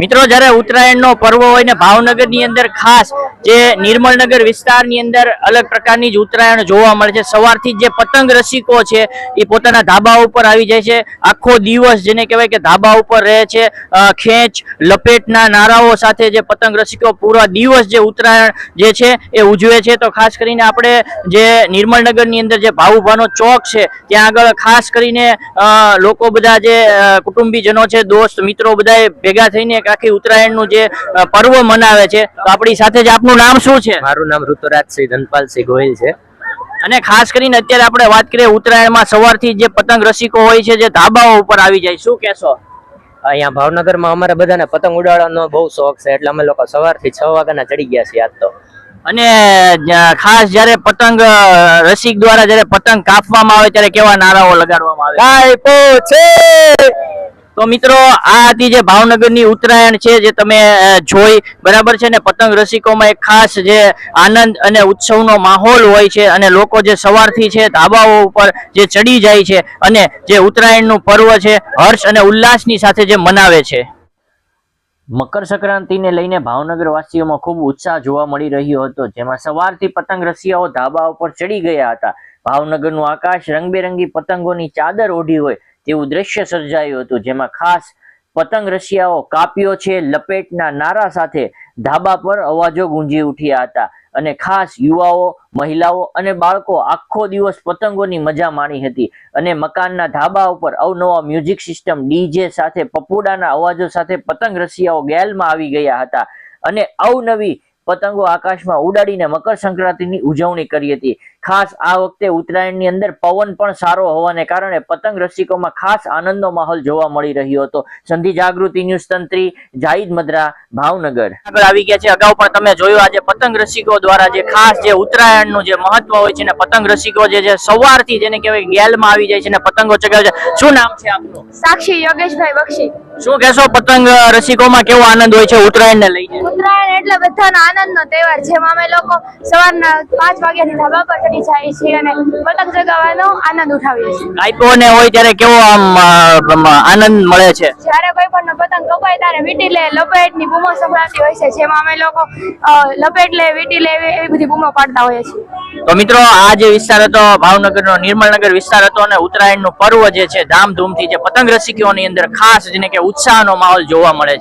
મિત્રો, જ્યારે ઉત્તરાયણનો પર્વ હોય ને, ભાવનગરની અંદર ખાસ જે નિર્મલનગર વિસ્તારની અંદર અલગ પ્રકારની જ ઉત્તરાયણ જોવા મળે છે. સવારથી જ પતંગ રસિકો છે, એ પોતાના ધાબા ઉપર આવી જાય છે. આખો દિવસ જેને કહેવાય કે ધાબા ઉપર રહે છે. ખેંચ, લપેટના નારાઓ સાથે જે પતંગ રસિકો પૂરા દિવસ જે ઉત્તરાયણ જે છે, એ ઉજવે છે. તો ખાસ કરીને આપણે જે નિર્મળનગરની અંદર જે ભાવુભાનો ચોક છે, ત્યાં આગળ ખાસ કરીને લોકો બધા જે કુટુંબીજનો છે, દોસ્ત, મિત્રો બધા ભેગા થઈને આખી ઉત્તરાયણનું જે પર્વ મનાવે છે તો આપણી સાથે જ આપનું નામ શું છે? મારું નામ ઋતુરાજસિંહ ધનપાલસિંહ ગોહિલ છે. અને ખાસ કરીને અત્યારે આપણે વાત કરીએ ઉત્તરાયણમાં સવારથી જે પતંગ રસિકો હોય છે જે ધાબાઓ ઉપર આવી જાય શું કહેશો? અહીંયા ભાવનગરમાં અમારે બધાને પતંગ ઉડાડવાનો બહુ શોખ છે એટલે અમે લોકો સવારથી છ વાગ્યાના ચડી ગયા છીએ આજ તો. અને ખાસ જ્યારે પતંગ રસિક દ્વારા જ્યારે પતંગ કાપવામાં આવે ત્યારે કેવા નારાઓ લગાડવામાં આવે? કાંઈ છે તો મિત્રો, આ હતી જે ભાવનગરની ઉત્તરાયણ છે, જે તમે જોઈ. બરાબર છે ને? પતંગ રસિકોમાં એક ખાસ જે આનંદ અને ઉત્સવનો માહોલ હોય છે અને લોકો જે સવારથી છે, ધાબાઓ ઉપર જે ચડી જાય છે અને જે ઉત્તરાયણનું પર્વ છે, હર્ષ અને ઉલ્લાસની સાથે જે મનાવે છે. મકર સંક્રાંતિને લઈને ભાવનગરવાસીઓમાં ખૂબ ઉત્સાહ જોવા મળી રહ્યો હતો, જેમાં સવારથી પતંગ રસિયાઓ ધાબા ઉપર ચડી ગયા હતા. ભાવનગરનું આકાશ રંગબેરંગી પતંગોની ચાદર ઓઢી હોય તેવું દ્રશ્ય સર્જાયું હતું, જેમાં ખાસ પતંગ રસિયાઓ કાપ્યો છે, લપેટના નારા સાથે ધાબા પર અવાજો ગુંજી ઉઠ્યા હતા અને ખાસ યુવાઓ, મહિલાઓ અને બાળકો આખો દિવસ પતંગોની મજા માણી હતી અને મકાનના ધાબા ઉપર અવનવા મ્યુઝિક સિસ્ટમ ડીજે સાથે, પપુડાના અવાજો સાથે પતંગ રસિયાઓ ગેલમાં આવી ગયા હતા અને અવનવી પતંગો આકાશમાં ઉડાડીને મકર સંક્રાંતિની ઉજવણી કરી હતી. ખાસ આ વખતે ઉત્તરાયણની અંદર પવન પણ સારો હોવાને કારણે પતંગ રસિકોમાં ખાસ આનંદનો માહોલ જોવા મળી રહ્યો હતો. સંધિ જાગૃતિ ન્યૂઝ તંત્રી જાહિદ મદ્રા ભાવનગર. આગળ આવી ગયા છે. અગાઉ પણ તમે જોયું આજે પતંગ રસિકો દ્વારા જે ખાસ જે ઉત્તરાયણનું જે મહત્વ હોય છે ને પતંગ રસિકો જે છે સવારથી જેને કહેવાય ગેલમાં આવી જાય છે ને પતંગો ચગાવે છે. શું નામ છે આપનું? સાક્ષી યોગેશભાઈ બક્ષી. શું કહેશો? પતંગ રસિકોમાં કેવો આનંદ હોય છે ઉત્તરાયણને લઈને? ઉત્તરાયણ એટલે બધાનો આનંદનો તહેવાર જેમાં અમે લોકો સવારના પાંચ વાગ્યાથી ધાબા પર ચડી જાય છીએ અને પતંગ ચગાવવાનો આનંદ ઉઠાવીએ છીએ. ને હોય ત્યારે કેવો આમ આનંદ મળે છે? જ્યારે કોઈ પણ પતંગ કપાય ત્યારે વીટી લે લપેટની બૂમો સંભળાતી હોય છે જેમાં અમે લોકો લપેટ લે વીટી લે એવી એવી બધી બૂમો પાડતા હોઈએ છીએ. તો મિત્રો આ જે વિસ્તાર હતો ભાવનગરનો નિર્મળનગર વિસ્તાર હતો અને ઉત્તરાયણનું પર્વ જે છે ધામધૂમથી જે પતંગ રસિકીઓની અંદર ખાસ જેને કે ઉત્સાહનો માહોલ જોવા મળે છે.